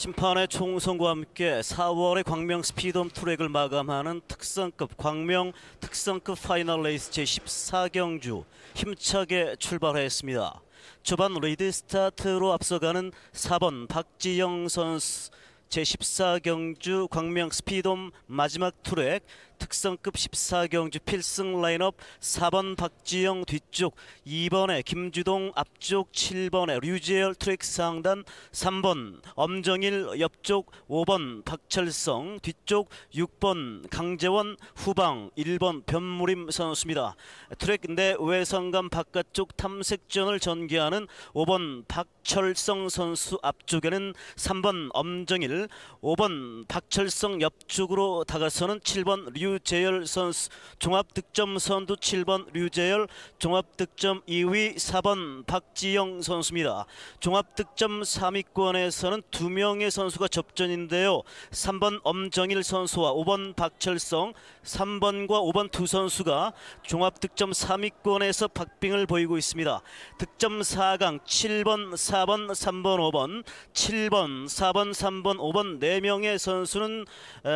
심판의 총선과 함께 4월의 광명 스피드홈 트랙을 마감하는 특성급 광명 특성급 파이널 레이스 제14경주 힘차게 출발했습니다. 초반 리드 스타트로 앞서가는 4번 박지영 선수 제14경주 광명 스피드홈 마지막 트랙 특성급 14경주 필승 라인업 4번 박지영 뒤쪽 2번에 김주동 앞쪽 7번에 류지열 트랙 상단 3번 엄정일 옆쪽 5번 박철성 뒤쪽 6번 강재원 후방 1번 변무림 선수입니다. 트랙 내 외성감 바깥쪽 탐색전을 전개하는 5번 박철성 선수 앞쪽에는 3번 엄정일 5번 박철성 옆쪽으로 다가서는 7번 류 류재열 선수 종합 득점 선두 7번 류재열 종합 득점 2위 4번 박지영 선수입니다. 종합 득점 3위권에서는 두 명의 선수가 접전인데요. 3번 엄정일 선수와 5번 박철성 3번과 5번 두 선수가 종합 득점 3위권에서 박빙을 보이고 있습니다. 득점 4강 7번 4번 3번 5번 7번 4번 3번 5번 4명의 선수는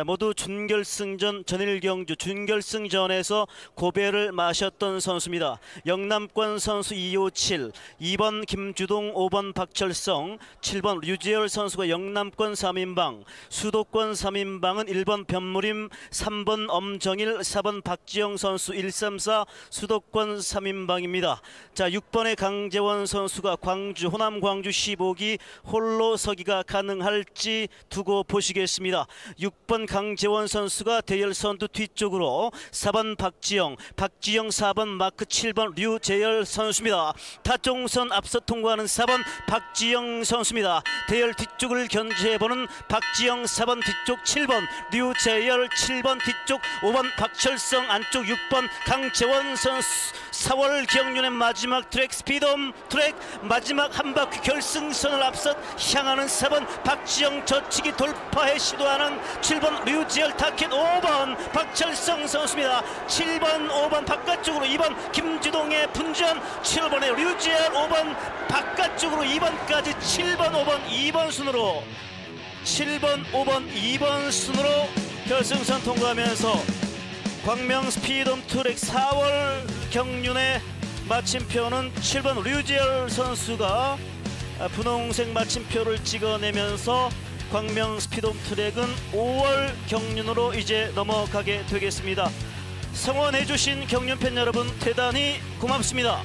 모두 준결승전 전일 경주 준결승전에서 고배를 마셨던 선수입니다. 영남권 선수 257, 2번 김주동, 5번 박철성, 7번 류지열 선수가 영남권 3인방, 수도권 3인방은 1번 변무림, 3번 엄정일, 4번 박지영 선수 134 수도권 3인방입니다. 자, 6번의 강재원 선수가 광주 호남 광주 15기 홀로 서기가 가능할지 두고 보시겠습니다. 6번 강재원 선수가 대열 선두 뒤쪽으로 4번 박지영, 박지영 4번 마크 7번 류재열 선수입니다. 타종선 앞서 통과하는 4번 박지영 선수입니다. 대열 뒤쪽을 견제해보는 박지영 4번 뒤쪽 7번 류재열 7번 뒤쪽 5번 박철성 안쪽 6번 강재원 선수 4월 경륜의 마지막 트랙 스피드홈 트랙 마지막 한 바퀴 결승선을 앞서 향하는 4번 박지영 저 치기 돌파에 시도하는 7번 류지열 타켓 5번 박철성 선수입니다. 7번 5번 바깥쪽으로 2번 김주동의 분전 7번의 류지열 5번 바깥쪽으로 2번까지 7번 5번 2번 순으로 7번 5번 2번 순으로 결승선 통과하면서 광명 스피드홈 트랙 4월 경륜의 마침표는 7번 류지열 선수가 분홍색 마침표를 찍어내면서 광명 스피드홈 트랙은 5월 경륜으로 이제 넘어가게 되겠습니다. 성원해주신 경륜 팬 여러분 대단히 고맙습니다.